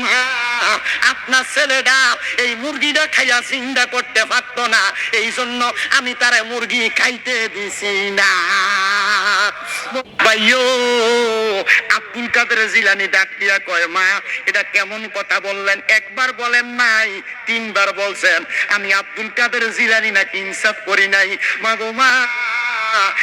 মা, আপনার ছেলেটা এই মুরগিটা খাইয়া চিন্তা করতে পারত না। এই জন্য আমি তারে মুরগি খাইতে দিছি না। ভাইও আব্দুল কাদের জিলানি ডাক দিয়া কয় মা এটা কেমন কথা বললেন? একবার বলেন নাই তিনবার বলছেন। আমি আব্দুল কাদের জিলানি নাকি ইনসাফ করি নাই। মা গো মা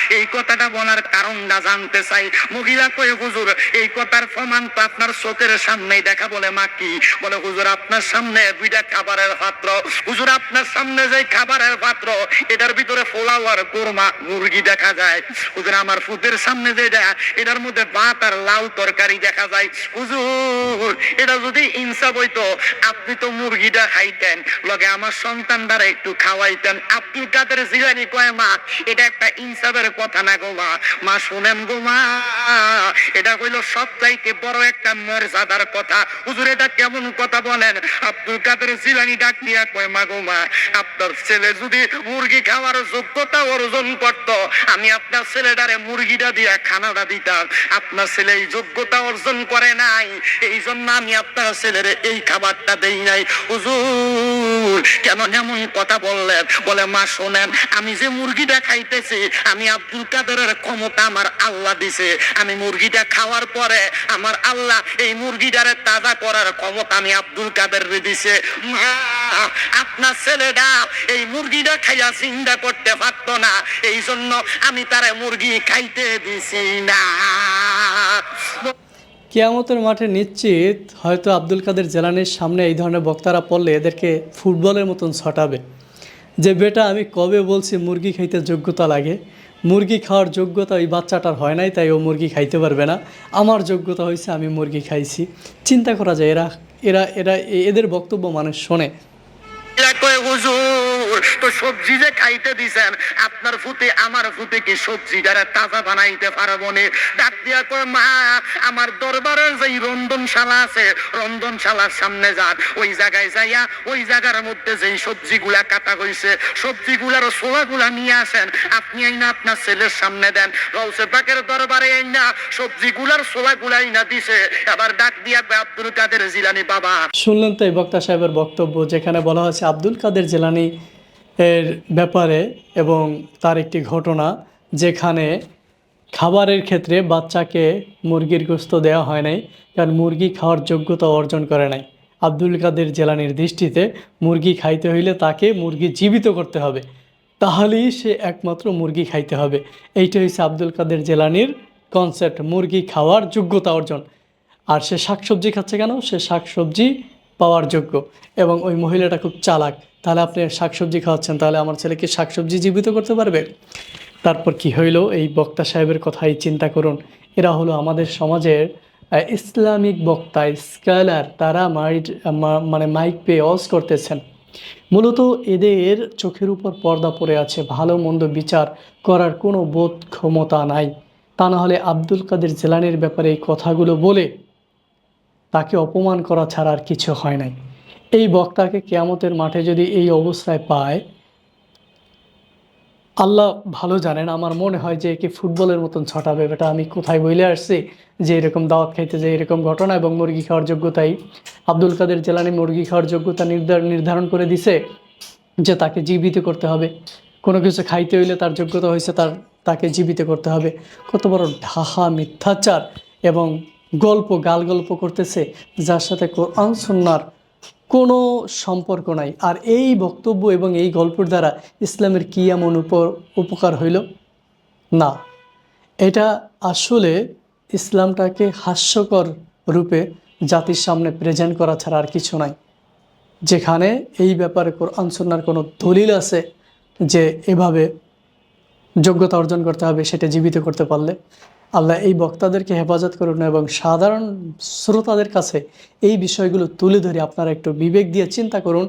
এই কথাটা বলার কারণটা জানতে চাই। মহিলা কয়ে, হুজুর, এই কথার প্রমাণ তো আপনার চোখের সামনেই দেখা বলে মা কি? বলে, হুজুর, আপনার সামনে দুইটা খাবারের পাত্র। হুজুর, আপনার সামনে যে খাবারের পাত্র, এটার ভিতরে ফোলাওয়ার কোরমা মুরগি দেখা যায়। হুজুর, আমার ফুতের সামনে যেটা, এটার মধ্যে ভাত আর লাউ তরকারি দেখা যায়। হুজুর, এটা যদি ইনসাফ হইতো, আপনি তো মুরগিটা খাইতেন। লগে আমার সন্তানটারে একটু খাওয়াইতেন। আব্দুল কাদের জিলানি কয়, মা, এটা একটা ইনসাফের কথা না গো মা। মা, শুনেন গো মা, এটা হইল সবচাইতে বড় একটা মর্যাদার কথা। হুজুর, এটা কেমন কথা বলেন? আব্দুল কাদের জিলানি ডাক দিয়া কয়, মা গো মা, আপনার ছেলে যদি মুরগি খাওয়ার যোগ্যতা অর্জন করত, আমি আপনার ছেলেটারে মুরগিটা দিয়া খানাটা দিতাম। আপনার ছেলে এই যোগ্যতা অর্জন করে নাই। এই জন্য আমি আপনার ছেলের এই খাবারটা দেই নাই। হুজুর, কেন এমন কথা বললেন? বলে, মা, শোনেন, আমি যে মুরগিটা খাইতেছি আমি আব্দুল কাদেরের ক্ষমতা আমার আল্লাহ দিছে। আমি মুরগিটা খাওয়ার পরে আমার আল্লাহ এই মুরগিটারে তাজা করার ক্ষমতা আমি আব্দুল কাদের দিছে। আপনার ছেলেটা এই মুরগিটা খাইয়া চিন্তা করতে পারতো না। এই জন্য আমি তারে মুরগি খাইতে দিছি না। কেয়ামতের মাঠে নিশ্চিত হয়তো আব্দুল কাদের জেলানির সামনে এই ধরনের বক্তারা পড়লে এদেরকে ফুটবলের মতন ছটাবে। যে বেটা, আমি কবে বলছি মুরগি খাইতে যোগ্যতা লাগে? মুরগি খাওয়ার যোগ্যতা ওই বাচ্চাটার হয় নাই, তাই ও মুরগি খাইতে পারবে না। আমার যোগ্যতা হয়েছে আমি মুরগি খাইছি। চিন্তা করা যায়, এরা এরা এরা, এদের বক্তব্য মানুষ শোনে। হুজুর তো সবজি যে খাইতে দিছেন, আপনার ফুতে আমার ফুতে কি সবজি দ্বারা তাজা বানাইতে পারব নি? ডাক দিয়া কয়, মা, আমার দরবারের যেই রন্ধনশালা আছে, রন্ধনশালার সামনে যান। ওই জায়গায় যাইয়া, ওই জায়গার মধ্যে যেই সবজিগুলা কাটা হইছে, সবজিগুলার ছোলাগুলা নিয়ে আসেন। আপনি আইনা আপনার ছেলের সামনে দেন। রৌসে পাকের দরবারে আইনা সবজিগুলার ছোলাগুলা আইনা দিছে। আবার ডাক দিয়া আব্দুল কাদের জিলানি বাবা। শুনলেন তো এই বক্তা সাহেবের বক্তব্য, যেখানে বলা হয়েছে, আব্দুল কাদের জেলানি এর ব্যাপারে এবং তার একটি ঘটনা যেখানে খাবারের ক্ষেত্রে বাচ্চাকে মুরগির গোস্ত দেওয়া হয় নাই, কারণ মুরগি খাওয়ার যোগ্যতা অর্জন করে নাই। আব্দুল কাদের জেলানির দৃষ্টিতে মুরগি খাইতে হইলে তাকে মুরগি জীবিত করতে হবে, তাহলেই সে একমাত্র মুরগি খাইতে হবে। এইটা হচ্ছে আব্দুল কাদের জেলানির কনসেপ্ট মুরগি খাওয়ার যোগ্যতা অর্জন। আর সে শাকসবজি খাচ্ছে কেন? সে শাকসবজি পাওয়ার যোগ্য এবং ওই মহিলাটা খুব চালাক। তাহলে আপনি শাকসবজি খাওয়াচ্ছেন, তাহলে আমার ছেলেকে শাকসবজি জীবিত করতে পারবে? তারপর কি হইল? এই বক্তা সাহেবের কথাই চিন্তা করুন। এরা হলো আমাদের সমাজের ইসলামিক বক্তা, স্কলার, তারা মাইট মানে মাইক পেয়ে অজ করতেছেন। মূলত এদের চোখের উপর পর্দা পড়ে আছে, ভালো মন্দ বিচার করার কোনো বোধ ক্ষমতা নাই। তা না হলে আব্দুল কাদের জেলানির ব্যাপারে এই কথাগুলো বলে তাকে অপমান করা ছাড়া আর কিছু হয় নাই। এই বক্তাকে কেয়ামতের মাঠে যদি এই অবস্থায় পায়, আল্লাহ ভালো জানেন, আমার মনে হয় যে একে ফুটবলের মতন ছটাবে। বেটা, আমি কোথায় বইলে আসছি যে এরকম দাওয়াত খাইতে, যে এরকম ঘটনা এবং মুরগি খাওয়ার যোগ্যতাই? আব্দুল কাদের জেলানি মুরগি খাওয়ার যোগ্যতা নির্ধার, নির্ধারণ করে দিছে যে তাকে জীবিত করতে হবে। কোনো কিছু খাইতে হইলে তার যোগ্যতা হয়েছে তার, তাকে জীবিত করতে হবে। কত বড় ঢাহা মিথ্যাচার এবং গল্প, গাল গল্প করতেছে, যার সাথে কোরআন, সুন্নার কোনো সম্পর্ক নাই। আর এই বক্তব্য এবং এই গল্পের দ্বারা ইসলামের কী এমন উপর, উপকার হইল? না। এটা আসলে ইসলামটাকে হাস্যকর রূপে জাতির সামনে প্রেজেন্ট করা ছাড়া আর কিছু নাই। যেখানে এই ব্যাপারে কোরআন, সুন্নার কোনো দলিল আছে যে এভাবে যোগ্যতা অর্জন করতে হবে, সেটা জীবিত করতে পারলে। আল্লাহ এই বক্তাদেরকে হেফাজত করুন এবং সাধারণ শ্রোতাদের কাছে এই বিষয়গুলো তুলে ধরে আপনারা একটু বিবেক দিয়ে চিন্তা করুন।